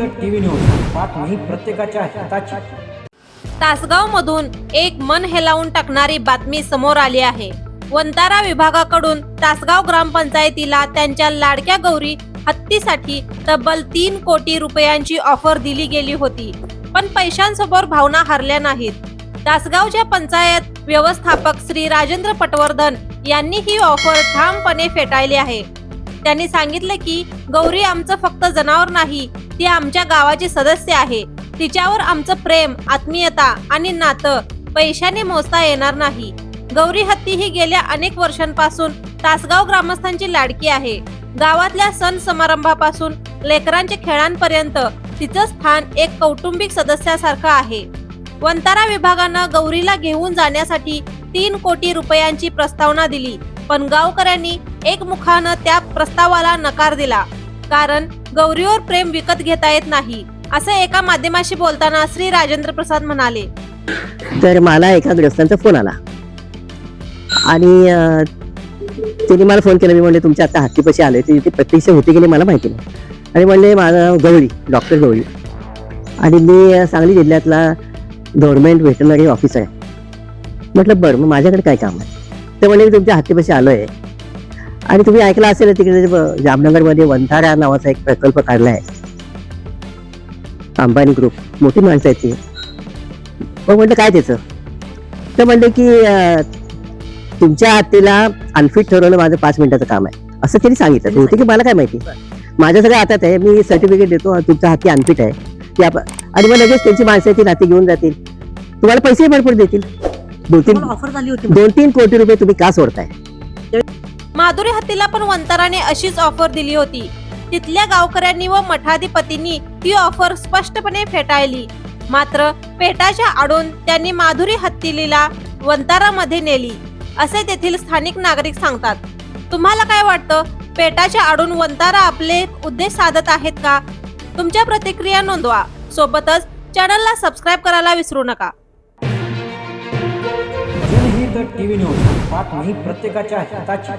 जनहित TV news बातमी प्रत्येकाच्या हिताची. तासगाव मधून एक मन हेलावून टाकणारी बातमी समोर आली आहे. वंतारा विभागाकडून तासगाव ग्रामपंचायतीला त्यांच्या लाडक्या गौरी हत्तीसाठी तब्बल तीन कोटी रुपयांची ऑफर दिली गेली होती. पण पैशांसमोर भावना हरल्या नाहीत. तासगावच्या पंचायत व्यवस्थापक श्री राजेंद्र पटवर्धन यांनी ही ऑफर ठामपणे फेटाळली आहे. त्यांनी सांगितले की गौरी आमचं फक्त जनावर नाही ती आमच्या गावाची सदस्य आहे. तिच्यावर आमचं प्रेम आत्मीयता आणि नातं पैशाने मोजता येणार नाही. गौरी हत्ती ही गेल्या अनेक वर्षांपासून तासगाव ग्रामस्थांची लाडकी आहे. गावातल्या सण समारंभापासून लेकरांच्या खेळांपर्यंत तिचं स्थान एक कौटुंबिक सदस्यासारखं आहे. वंतारा विभागानं गौरीला घेऊन जाण्यासाठी तीन कोटी रुपयांची प्रस्तावना दिली पण गावकऱ्यांनी एकमुखानं त्या प्रस्तावाला नकार दिला. कारण गौरीवर प्रेम विकत घेता येत नाही असं एका माध्यमाशी बोलताना श्री राजेंद्र प्रसाद म्हणाले. तर मला एका ग्रस्तांचा फोन आला. आणि अं, त्यांनी मला फोन केला. मी म्हणले तुमच्या आता हत्तीपाशी आले ते इथे प्रत्यक्ष होते की नाही मला माहिती नाही. आणि म्हणले माझा गवळी डॉक्टर गवळी आणि मी सांगली जिल्ह्यातला गव्हर्नमेंट व्हेटनरी ऑफिसर आहे. म्हटलं बरं मग माझ्याकडे काय काम आहे? तर म्हणले मी तुमच्या हत्तीपाशी आलो आहे आणि तुम्ही ऐकलं असेल तिकडे जामनगरमध्ये वंथारा नावाचा एक प्रकल्प काढला आहे अंबानी ग्रुप मोठी माणसं आहेत ती. मग म्हटलं काय त्याचं? तर म्हणले की तुमच्या हत्तीला अनफिट ठरवणं माझं पाच मिनिटाचं काम आहे. असं त्यांनी सांगितलं. होते की मला काय माहिती? माझ्या सगळ्या हातात आहे. मी सर्टिफिकेट देतो. तुमचा हत्ती अनफिट आहे. की आप- आणि मग लगेच त्यांची माणसं ती हाती घेऊन जातील. तुम्हाला पैसे भरपूर देतील. दोन तीन ऑफर झाली होती दोन तीन कोटी रुपये तुम्ही का सोडताय? माधुरी हत्तीला पण वंतराने अशीच ऑफर दिली होती. तिथल्या गावकऱ्यांनी व मठाधिपतींनी ती ऑफर स्पष्टपणे फेटाळली. मात्र पेटाच्या आडून त्यांनी माधुरी हत्तीलीला वंतारामध्ये नेली असे तेथील स्थानिक नागरिक सांगतात. तुम्हाला काय वाटतं? पेटाच्या आडून वंतारा आपले उद्देश साधत आहेत का? तुमच्या प्रतिक्रिया नोंदवा. सोबतच चॅनलला सबस्क्राईब करायला विसरू नका. जनहित टीव्ही न्यूज. बातमी प्रत्येकाच्या हिताची.